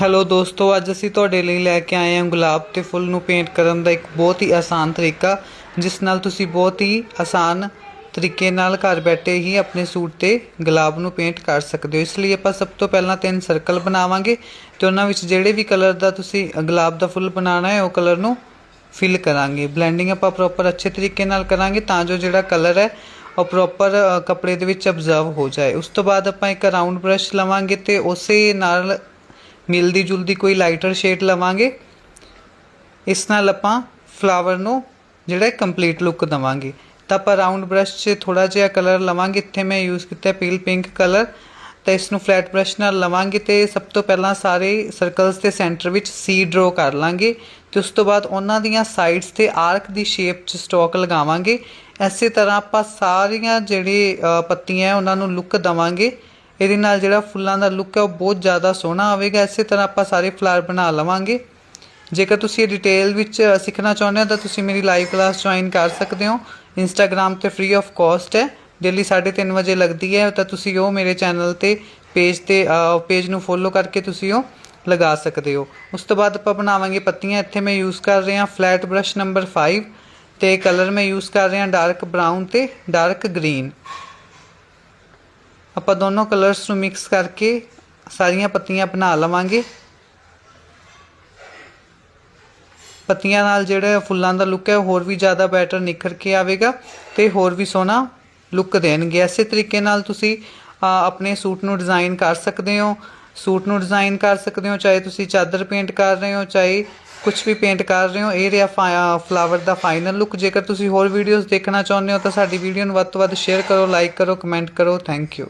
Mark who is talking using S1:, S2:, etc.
S1: Hello ਦੋਸਤੋ, ਅੱਜ ਅਸੀਂ ਤੁਹਾਡੇ ਲਈ ਲੈ ਕੇ ਆਏ ਹਾਂ ਗੁਲਾਬ ਤੇ ਫੁੱਲ ਨੂੰ ਪੇਂਟ ਕਰਨ ਦਾ ਇੱਕ ਬਹੁਤ ਹੀ ਆਸਾਨ ਤਰੀਕਾ, ਜਿਸ ਨਾਲ ਤੁਸੀਂ ਬਹੁਤ ਹੀ ਆਸਾਨ ਤਰੀਕੇ ਨਾਲ ਘਰ ਬੈਠੇ ਹੀ ਆਪਣੇ ਸੂਟ ਤੇ ਗੁਲਾਬ ਨੂੰ ਪੇਂਟ ਕਰ ਸਕਦੇ ਹੋ। ਇਸ ਲਈ ਆਪਾਂ ਸਭ ਤੋਂ ਪਹਿਲਾਂ ਤਿੰਨ ਸਰਕਲ ਬਣਾਵਾਂਗੇ ਤੇ ਉਹਨਾਂ ਵਿੱਚ ਜਿਹੜੇ ਵੀ ਕਲਰ ਦਾ ਤੁਸੀਂ ਗੁਲਾਬ ਦਾ ਫੁੱਲ ਬਣਾਉਣਾ ਹੈ, ਉਹ ਕਲਰ ਨੂੰ ਫਿਲ ਕਰਾਂਗੇ। ਬਲੈਂਡਿੰਗ ਆਪਾਂ ਪ੍ਰੋਪਰ ਅੱਛੇ ਤਰੀਕੇ ਨਾਲ ਕਰਾਂਗੇ ਤਾਂ ਜੋ ਜਿਹੜਾ ਕਲਰ ਹੈ, ਉਹ ਪ੍ਰੋਪਰ ਕੱਪੜੇ ਦੇ ਵਿੱਚ ਅਬਜ਼ਰਵ ਹੋ ਜਾਏ। ਉਸ ਤੋਂ ਬਾਅਦ ਆਪਾਂ ਇੱਕ ਰਾਉਂਡ ਬ੍ਰਸ਼ ਲਵਾਂਗੇ ਤੇ ਉਸੇ ਨਾਲ ਮਿਲਦੀ ਜੁਲਦੀ ਕੋਈ ਲਾਈਟਰ ਸ਼ੇਡ ਲਵਾਂਗੇ। ਇਸ ਨਾਲ ਆਪਾਂ ਫਲਾਵਰ ਨੂੰ ਜਿਹੜਾ ਕੰਪਲੀਟ ਲੁੱਕ ਦਵਾਂਗੇ। ਤਾਂ ਆਪਾਂ ਰਾਉਂਡ ਬ੍ਰਸ਼ 'ਚ ਥੋੜਾ ਜਿਹਾ ਕਲਰ ਲਵਾਂਗੇ। ਇੱਥੇ ਮੈਂ ਯੂਜ਼ ਕੀਤਾ ਪੀਲ ਪਿੰਕ ਕਲਰ ਤਾਂ ਇਸ ਨੂੰ ਫਲੈਟ ਬ੍ਰਸ਼ ਨਾਲ ਲਵਾਂਗੇ ਤੇ ਸਭ ਤੋਂ ਪਹਿਲਾਂ ਸਾਰੇ ਸਰਕਲਸ ਦੇ ਸੈਂਟਰ ਵਿੱਚ ਸੀ ਡਰਾ ਕਰ ਲਾਂਗੇ। ਤੇ ਉਸ ਤੋਂ ਬਾਅਦ ਉਹਨਾਂ ਦੀਆਂ ਸਾਈਡਸ ਤੇ ਆਰਕ ਦੀ ਸ਼ੇਪ 'ਚ ਸਟੋਕ ਲਗਾਵਾਂਗੇ। ਐਸੇ ਤਰ੍ਹਾਂ ਆਪਾਂ ਸਾਰੀਆਂ ਜਿਹੜੇ ਪੱਤੀਆਂ ਉਹਨਾਂ ਨੂੰ ਲੁੱਕ ਦਵਾਂਗੇ। ਇਹਦੇ ਨਾਲ ਜਿਹੜਾ ਫੁੱਲਾਂ ਦਾ ਲੁੱਕ ਹੈ ਉਹ ਬਹੁਤ ਜ਼ਿਆਦਾ ਸੋਹਣਾ ਆਵੇਗਾ। ਇਸੇ ਤਰ੍ਹਾਂ ਆਪਾਂ ਸਾਰੇ ਫਲਾਰ ਬਣਾ ਲਵਾਂਗੇ। ਜੇਕਰ ਤੁਸੀਂ ਇਹ ਡਿਟੇਲ ਵਿੱਚ ਸਿੱਖਣਾ ਚਾਹੁੰਦੇ ਹੋ, ਤਾਂ ਤੁਸੀਂ ਮੇਰੀ ਲਾਈਵ ਕਲਾਸ ਜੁਆਇਨ ਕਰ ਸਕਦੇ ਹੋ। ਇੰਸਟਾਗ੍ਰam ਤੇ ਫ੍ਰੀ ਆਫ ਕਾਸਟ ਹੈ। ਡੇਲੀ 3:30 ਵਜੇ ਲੱਗਦੀ ਹੈ, ਤਾਂ ਤੁਸੀਂ ਉਹ ਮੇਰੇ ਚੈਨਲ ਤੇ ਪੇਜ ਤੇ ਪੇਜ ਨੂੰ ਫੋਲੋ ਕਰਕੇ ਤੁਸੀਂ ਉਹ ਲਗਾ ਸਕਦੇ ਹੋ। ਉਸ ਤੋਂ ਬਾਅਦ ਆਪਾਂ ਬਣਾਵਾਂਗੇ ਪੱਤੀਆਂ। ਇੱਥੇ ਮੈਂ ਯੂਜ਼ ਕਰ ਰਿਹਾ ਫਲੈਟ ਬ੍ਰਸ਼ ਨੰਬਰ 5 ਤੇ ਕਲਰ ਮੈਂ ਯੂਜ਼ ਕਰ ਰਿਹਾ ਡਾਰਕ ਬਰਾਊਨ ਤੇ ਡਾਰਕ ਗ੍ਰੀਨ ਆਪਾਂ ਦੋਨੋਂ ਕਲਰਸ ਨੂੰ ਮਿਕਸ ਕਰਕੇ ਸਾਰੀਆਂ ਪੱਤੀਆਂ ਬਣਾ ਲਵਾਂਗੇ। ਪੱਤੀਆਂ ਨਾਲ ਜਿਹੜਾ ਫੁੱਲਾਂ ਦਾ ਲੁੱਕ ਹੈ ਉਹ ਹੋਰ ਵੀ ਜ਼ਿਆਦਾ ਬੈਟਰ ਨਿਖਰ ਕੇ ਆਵੇਗਾ ਤੇ ਹੋਰ ਵੀ ਸੋਹਣਾ ਲੁੱਕ ਦੇਣਗੇ। ਇਸੇ ਤਰੀਕੇ ਨਾਲ ਤੁਸੀਂ ਆਪਣੇ ਸੂਟ ਨੂੰ ਡਿਜ਼ਾਈਨ ਕਰ ਸਕਦੇ ਹੋ। ਸੂਟ ਨੂੰ ਡਿਜ਼ਾਈਨ ਕਰ ਸਕਦੇ ਹੋ, ਚਾਹੇ ਤੁਸੀਂ ਚਾਦਰ ਪੇਂਟ ਕਰ ਰਹੇ ਹੋ, ਚਾਹੇ ਕੁਝ ਵੀ ਪੇਂਟ ਕਰ ਰਹੇ ਹੋ, ਇਹ ਰਿਹਾ ਫਲਾਵਰ ਦਾ ਫਾਈਨਲ ਲੁੱਕ ਜੇਕਰ ਤੁਸੀਂ ਹੋਰ ਵੀਡੀਓਜ਼ ਦੇਖਣਾ ਚਾਹੁੰਦੇ ਹੋ, ਤਾਂ ਸਾਡੀ ਵੀਡੀਓ ਨੂੰ ਵੱਧ ਤੋਂ ਵੱਧ ਸ਼ੇਅਰ ਕਰੋ ਲਾਈਕ ਕਰੋ ਕਮੈਂਟ ਕਰੋ। Thank you